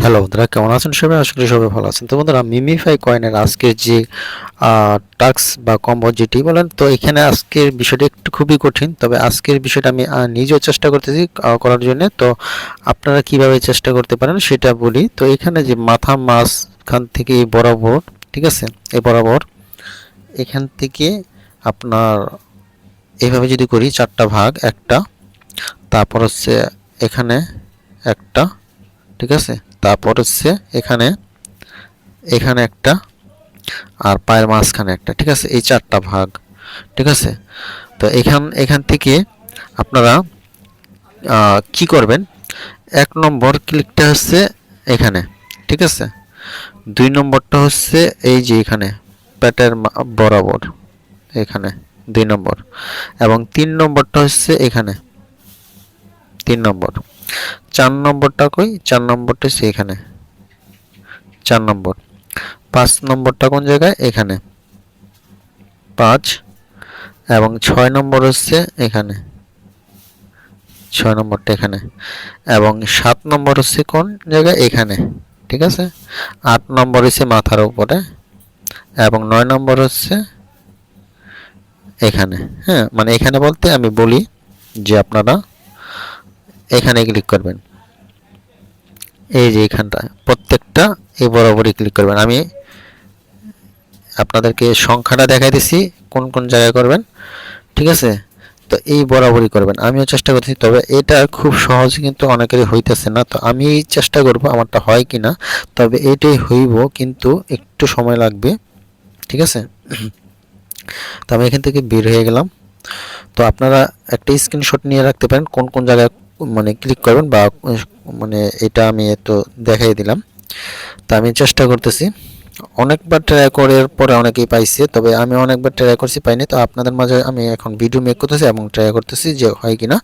Hello বন্ধুরা কেমন আছেন সবাই? আশা করি সবাই ভালো আছেন। তো বন্ধুরা মিমিফাই কয়েনের আজকের যে টাক্স বা কম্বো যেটি বলেন, তো এখানে আজকের বিষয়টা একটু খুবই কঠিন। তবে আজকের বিষয়টা আমি নিজেও চেষ্টা করতেছি করার জন্য। তো আপনারা কীভাবে চেষ্টা করতে পারেন সেটা বলি। তো এখানে যে মাথা মাছ খান থেকে এই বরাবর, ঠিক আছে? এ বরাবর, এখান থেকে আপনার, এভাবে যদি করি, চারটা ভাগ, একটা, তারপর হচ্ছে এখানে একটা, ঠিক আছে? তারপর হচ্ছে এখানে এখানে একটা আর পায়ের মাঝখানে একটা, ঠিক আছে? এই চারটা ভাগ, ঠিক আছে? তো এখান এখান থেকে আপনারা কি করবেন? এক নম্বর ক্লিকটা হচ্ছে এখানে, ঠিক আছে? দুই নম্বরটা হচ্ছে এই যে এখানে পেটের মা- বরাবর, এখানে, দুই নম্বর। এবং তিন নম্বরটা হচ্ছে এখানে, তিন নম্বর। চার নম্বরটা কই? চার নম্বরটা হচ্ছে এখানে। চার নম্বর। পাঁচ নম্বরটা কোন জায়গায়? এখানে। পাঁচ এবং ছয় নম্বর হচ্ছে এখানে। ছয় নম্বরটা এখানে। এবং সাত নম্বর হচ্ছে কোন জায়গায়? এখানে। ঠিক আছে? আট নম্বর হচ্ছে মাথার উপরে এবং নয় নম্বর হচ্ছে এখানে। হ্যাঁ মানে এখানে বলতে আমি বলি যে আপনারা এখানে ক্লিক করবেন। এই যে এখানটা, প্রত্যেকটা এই বরাবরই ক্লিক করবেন। আমি আপনাদেরকে সংখ্যাটা দেখাই দিছি, কোন কোন জায়গায় করবেন, ঠিক আছে? তো এই বরাবরই করবেন। আমিও চেষ্টা করছি তবে এটা খুব সহজ কিন্তু অনেকেরই হইতেছে না। তো আমি চেষ্টা করব, আমারটা হয় কি না তবে এটাই হইব, কিন্তু একটু সময় লাগবে, ঠিক আছে? তো আমি এখান থেকে বের হয়ে গেলাম। তো আপনারা একটা স্ক্রিনশট নিয়ে রাখতে পারেন, কোন কোন জায়গায় মানে ক্লিক করবেন বা মানে এটা আমি তো দেখাই দিলাম। তা আমি চেষ্টা করতেছি। অনেকবার ট্রাই করার পরে অনেকেই পাইছে, তবে আমি অনেকবার ট্রাই করছি, পাইনি। তো আপনাদের মাঝে আমি এখন ভিডিও মেক করতেছি এবং ট্রাই করতেছি যে হয় কিনা।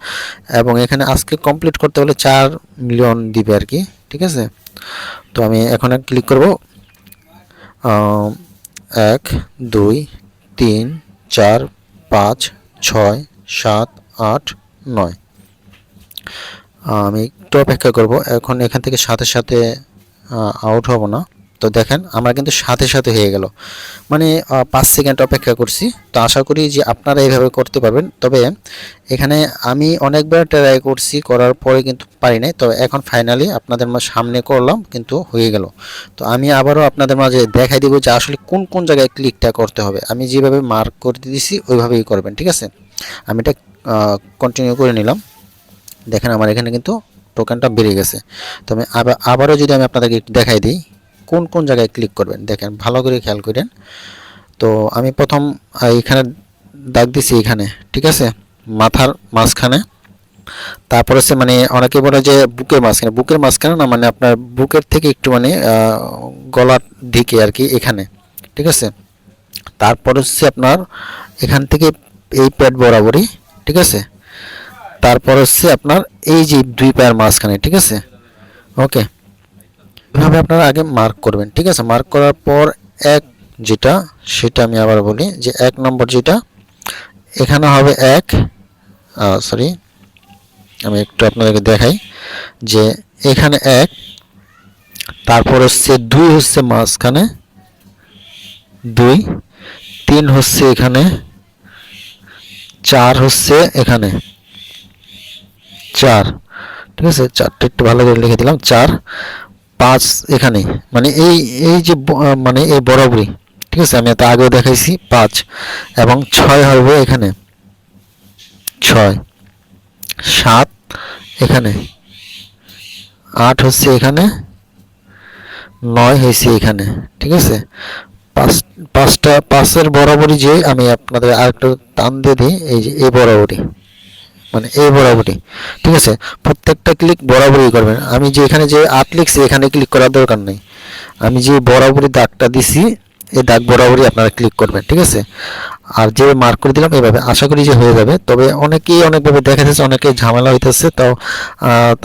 এবং এখানে আজকে কমপ্লিট করতে হলে চার মিলিয়ন দিবে আর কি, ঠিক আছে? তো আমি এখন ক্লিক করব। এক, দুই, তিন, চার, পাঁচ, ছয়, সাত, আট, নয়। আমি একটু অপেক্ষা করব। এখন এখান থেকে সাথে সাথে আউট হব না। তো দেখেন, আমার কিন্তু সাথে সাথে হয়ে গেল। মানে পাঁচ সেকেন্ড অপেক্ষা করছি। তো আশা করি যে আপনারা এইভাবে করতে পারবেন। তবে এখানে আমি অনেকবার ট্রাই করছি, করার পরে কিন্তু পারি নাই। তো এখন ফাইনালি আপনাদের সামনে করলাম, কিন্তু হয়ে গেল। তো আমি আবারও আপনাদের মাঝে দেখাই দিব যে আসলে কোন কোন জায়গায় ক্লিকটা করতে হবে। আমি যেভাবে মার্ক করে দিয়েছি, ওইভাবেই করবেন, ঠিক আছে? আমি এটা কন্টিনিউ করে নিলাম। দেখেন আমার এখানে কিন্তু টোকেনটা বেড়ে গেছে। তো আমি আবার, আবারও যদি আমি আপনাদেরকে একটু দেখাই দিই, কোন কোন জায়গায় ক্লিক করবেন? দেখেন, ভালো করে খেয়াল করেন। তো আমি প্রথম এখানে দাগ দিছি এখানে, ঠিক আছে? মাথার মাঝখানে। তারপর হচ্ছে মানে অনেকে বলে যে বুকের মাঝখানে। বুকের মাঝখানে না মানে আপনার বুকের থেকে একটু মানে গলার দিকে আর কি এখানে, ঠিক আছে? তারপর হচ্ছে আপনার এখান থেকে এই প্যাড বরাবরই, ঠিক আছে? তারপর হচ্ছে আপনার এই যে দুই পায়ের মাঝখানে, ঠিক আছে? ওকে এভাবে আপনারা আগে মার্ক করবেন, ঠিক আছে? মার্ক করার পর এক যেটা, সেটা আমি আবার বলি যে এক নম্বর যেটা, এখানে হবে এক সরি আমি একটু আপনাদেরকে দেখাই যে এখানে এক, তারপর হচ্ছে দুই হচ্ছে মাঝখানে দুই, তিন হচ্ছে এখানে, চার হচ্ছে এখানে। চার। ঠিক আছে? চারটা একটু ভালো করে লিখে দিলাম। চার, পাঁচ এখানে। মানে এই এই যে মানে এই বরাবরই। ঠিক আছে? আমি এত আগেও দেখাইছি, পাঁচ। এবং ছয় হবে এখানে। ছয়। সাত এখানে। আট হচ্ছে এখানে। নয় হয়েছে এখানে। ঠিক আছে? পাঁচ, পাঁচটা, পাঁচের বরাবরই যে আমি আপনাদের আরেকটু টান দিয়ে দিই, এই যে, এই বরাবরই। মানে এই বরাবরই। ঠিক আছে? প্রত্যেকটা ক্লিক বরাবরই করবেন। আমি যে এখানে যে আট লিখছি, এখানে ক্লিক করার দরকার নেই। আমি যে বরাবরই দাগটা দিছি, এই দাগ বরাবরই আপনারা ক্লিক করবেন। ঠিক আছে? আর যে মার্ক করে দিলাম এভাবে আশা করি যে হয়ে যাবে। তবে অনেকেই অনেকভাবে দেখা যাচ্ছে অনেকে ঝামেলা হইতেছে। তো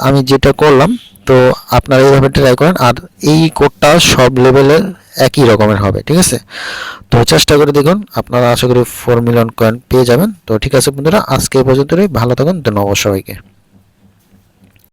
আমি যেটা করলাম, তো আপনারা এইভাবে ট্রাই করেন। আর এই কোডটা সব লেভেলের একই রকমের হবে, ঠিক আছে? তো চেষ্টা করে দেখুন, আপনারা আশা করি ফোর মিলিয়ন কয়েন পেয়ে যাবেন। তো ঠিক আছে বন্ধুরা, আজকে এই পর্যন্তই, ভালো থাকুন, ধন্যবাদ সবাইকে।